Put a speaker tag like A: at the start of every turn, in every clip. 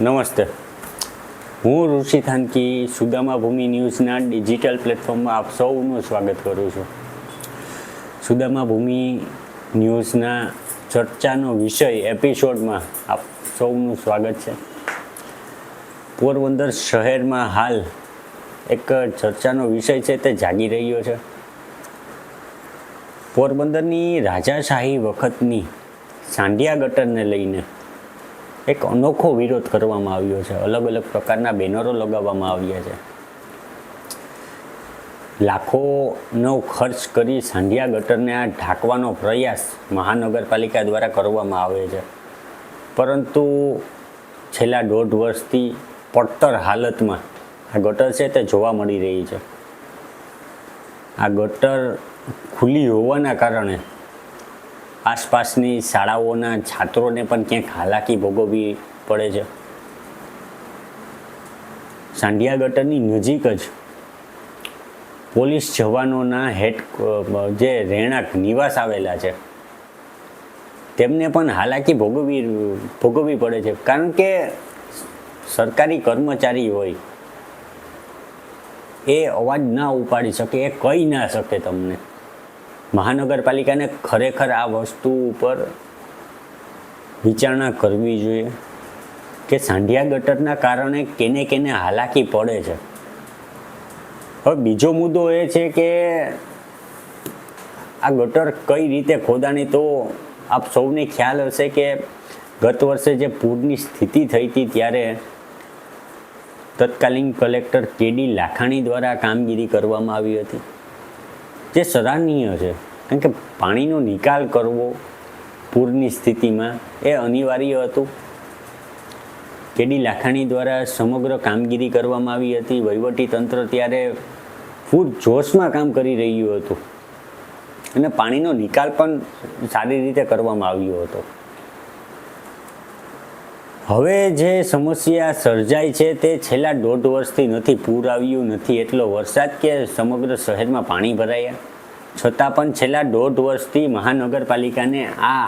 A: નમસ્તે. હું ઋષિ થાનકી સુદામા ભૂમિ ન્યૂઝના ડિજિટલ પ્લેટફોર્મમાં આપ સૌનું સ્વાગત કરું છું. સુદામા ભૂમિ ન્યૂઝના ચર્ચાનો વિષય એપિસોડમાં આપ સૌનું સ્વાગત છે. પોરબંદર શહેરમાં હાલ એક ચર્ચાનો વિષય છે તે જાગી રહ્યો છે. પોરબંદરની રાજાશાહી વખતની સાંઢિયા ગટરને લઈને એક અનોખો વિરોધ કરવામાં આવ્યો છે. અલગ અલગ પ્રકારના બેનરો લગાવવામાં આવ્યા છે. લાખોનો ખર્ચ કરી સાંઢિયા ગટરને આ ઢાંકવાનો પ્રયાસ મહાનગરપાલિકા દ્વારા કરવામાં આવે છે. પરંતુ છેલ્લા દોઢ વર્ષથી પડતર હાલતમાં આ ગટર છે તે જોવા મળી રહી છે. આ ગટર ખુલ્લી હોવાના કારણે આસપાસની શાળાઓના છાત્રોને પણ ક્યાંક હાલાકી ભોગવવી પડે છે? સાંઢિયા ગટરની નજીક જ પોલીસ જવાનોના હેડ જે રહેણાંક નિવાસ આવેલા છે, તેમને પણ હાલાકી ભોગવવી ભોગવવી પડે છે. કારણ કે સરકારી કર્મચારી હોય, એ અવાજ ના ઉપાડી શકે, એ કહી ના શકે તમને. મહાનગરપાલિકાને ખરેખર આ વસ્તુ ઉપર વિચારણા કરવી જોઈએ કે સાંઢિયા ગટરના કારણે કેને કેને હાલાકી પડે છે. હવે બીજો મુદ્દો એ છે કે આ ગટર કઈ રીતે ખોદાણી તો આપ સૌને ખ્યાલ હશે કે ગત વર્ષે જે પૂરની સ્થિતિ થઈ હતી ત્યારે તત્કાલીન કલેક્ટર કેડી લાખાણી દ્વારા કામગીરી કરવામાં આવી હતી. જે સરાહનીય છે. કારણ કે પાણીનો નિકાલ કરવો પૂરની સ્થિતિમાં એ અનિવાર્ય હતું. કેડી લાખાણી દ્વારા સમગ્ર કામગીરી કરવામાં આવી હતી. વહીવટી તંત્ર ત્યારે ફૂલ જોશમાં કામ કરી રહ્યું હતું. અને પાણીનો નિકાલ પણ સારી રીતે કરવામાં આવ્યો હતો. હવે જે સમસ્યા સર્જાય છે તે છેલ્લા દોઢ વર્ષથી નથી, પૂર આવ્યું નથી, એટલો વરસાદ કે સમગ્ર શહેરમાં પાણી ભરાયા. છતાં પણ છેલ્લા દોઢ વર્ષથી મહાનગરપાલિકાને આ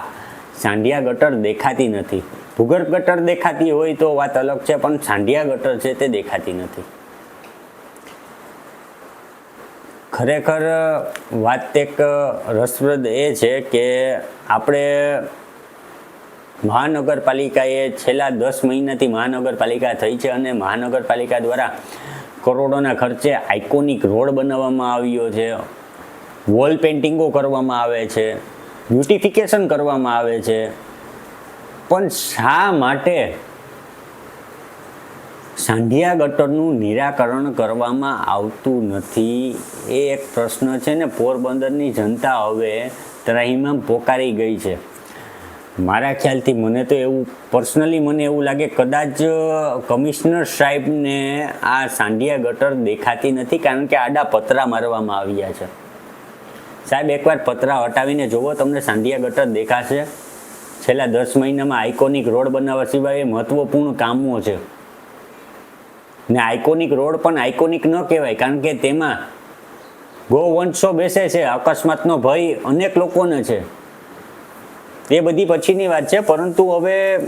A: સાંઢિયા ગટર દેખાતી નથી. ભૂગર્ભ ગટર દેખાતી હોય તો વાત અલગ છે, પણ સાંઢિયા ગટર છે તે દેખાતી નથી. ખરેખર, વાત એક રસપ્રદ એ છે કે આપણે મહાનગરપાલિકાએ છેલ્લા દસ મહિનાથી મહાનગરપાલિકા થઈ છે અને મહાનગરપાલિકા દ્વારા કરોડોના ખર્ચે આઇકોનિક રોડ બનાવવામાં આવ્યો છે. વોલ પેઇન્ટિંગો કરવામાં આવે છે. બ્યુટિફિકેશન કરવામાં આવે છે. પણ શા માટે સાંઢિયા ગટરનું નિરાકરણ કરવામાં આવતું નથી? એ એક પ્રશ્ન છે ને, પોરબંદરની જનતા હવે ત્રાહીમાં પોકારી ગઈ છે. મારા ખ્યાલથી મને તો એવું, પર્સનલી મને એવું લાગે કદાચ કમિશનર સાહેબને આ સાંઢિયા ગટર દેખાતી નથી કારણ કે આડા પતરા મારવામાં આવ્યા છે. સાહેબ, એકવાર પતરા હટાવીને જુઓ તમને સાંઢિયા ગટર દેખાશે. છેલ્લા દસ મહિનામાં આઇકોનિક રોડ બનાવવા સિવાય એ મહત્વપૂર્ણ કામો છે. ને આઇકોનિક રોડ પણ આઇકોનિક ન કહેવાય, કારણ કે તેમાં ગૌવંશો બેસે છે, અકસ્માતનો ભય અનેક લોકોને છે. એ બધી પછીની વાત છે, પરંતુ હવે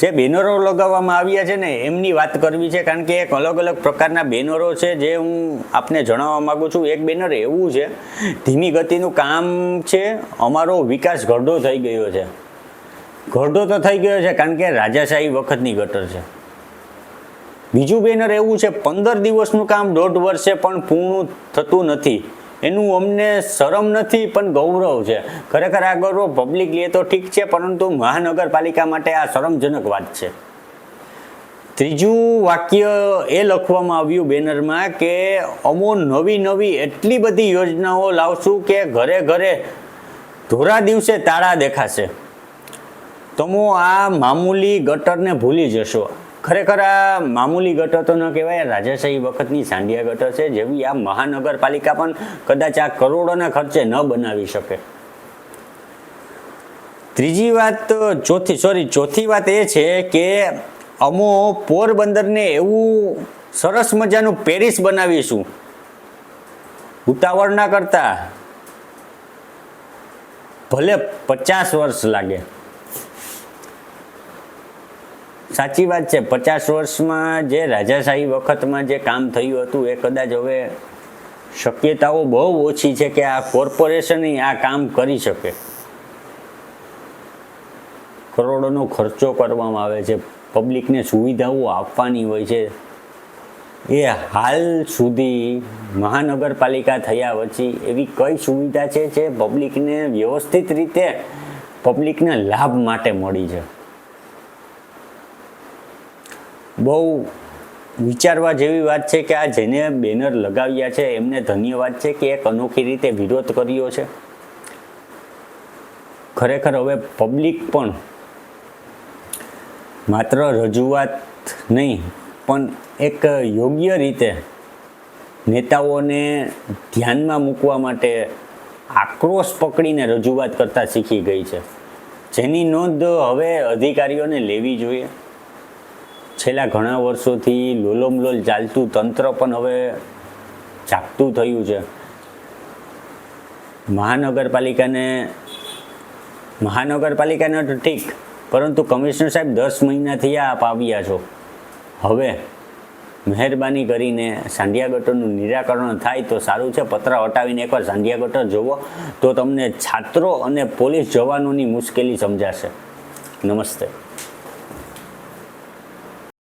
A: જે બેનરો લગાવવામાં આવ્યા છે ને, એમની વાત કરવી છે, કારણ કે એક અલગ અલગ પ્રકારના બેનરો છે, જે હું આપને જણાવવા માગું છું, એક બેનર એવું છે, ધીમી ગતિનું કામ છે, અમારો વિકાસ ઘરડો થઈ ગયો છે. ઘરડો તો થઈ ગયો છે, કારણ કે રાજાશાહી વખતની ગટર છે. બીજું બેનર એવું છે, પંદર દિવસનું કામ દોઢ વર્ષે પણ પૂર્ણ થતું નથી. એનું અમને શરમ નથી, પણ ગૌરવ છે. ખરેખર આ ગૌરવ પબ્લિક લે તો ઠીક છે, પરંતુ મહાનગરપાલિકા માટે આ શરમજનક વાત છે. ત્રીજું વાક્ય એ લખવામાં આવ્યું બેનરમાં કે અમો નવી નવી એટલી બધી યોજનાઓ લાવશું કે ઘરે ઘરે ધોરા દિવસે તાળા દેખાશે. તમો આ મામૂલી ગટરને ભૂલી જશો. ખરેખર આ મામૂલી ગટર તો ન કહેવાય, રાજાશાહી વખતની સાંડિયા ગટર છે, જેવી આ મહાનગરપાલિકા પણ કદાચ આ કરોડોના ખર્ચે ન બનાવી શકે. ત્રીજી વાત ચોથી સોરી ચોથી વાત એ છે કે અમો પોરબંદરને એવું સરસ મજાનું પેરિસ બનાવીશું. ઉતાવળ ના કરતા ભલે પચાસ વર્ષ લાગે. સાચી વાત છે. પચાસ વર્ષમાં જે રાજાશાહી વખતમાં જે કામ થયું હતું, એ કદાચ હવે શક્યતાઓ બહુ ઓછી છે કે આ કોર્પોરેશન આ કામ કરી શકે. કરોડોનો ખર્ચો કરવામાં આવે છે. પબ્લિકને સુવિધાઓ આપવાની હોય છે. એ હાલ સુધી મહાનગરપાલિકા થયા પછી એવી કઈ સુવિધા છે જે પબ્લિકને વ્યવસ્થિત રીતે, પબ્લિકને લાભ માટે મળી છે? બહુ વિચારવા જેવી વાત છે કે આ જેને બેનર લગાવ્યા છે, એમને ધન્યવાદ છે કે એક અનોખી રીતે વિરોધ કર્યો છે. ખરેખર હવે પબ્લિક પણ માત્ર રજૂઆત નહીં, પણ એક યોગ્ય રીતે નેતાઓને ધ્યાનમાં મૂકવા માટે આક્રોશ પકડીને રજૂઆત કરતા શીખી ગઈ છે. જેની નોંધ હવે અધિકારીઓને લેવી જોઈએ. છેલ્લા ઘણા વર્ષોથી લોલોમલોલ ચાલતું તંત્ર પણ હવે જાગતું થયું છે. મહાનગરપાલિકાને મહાનગરપાલિકાને તો ઠીક, પરંતુ કમિશનર સાહેબ દસ મહિનાથી આપ આવ્યા છો. હવે મહેરબાની કરીને સાંડિયા ગટરનું નિરાકરણ થાય તો સારું છે. પત્ર હટાવીને એકવાર સાંડિયા ગટર જુઓ તો તમને છાત્રો અને પોલીસ જવાનોની મુશ્કેલી સમજાશે. નમસ્તે.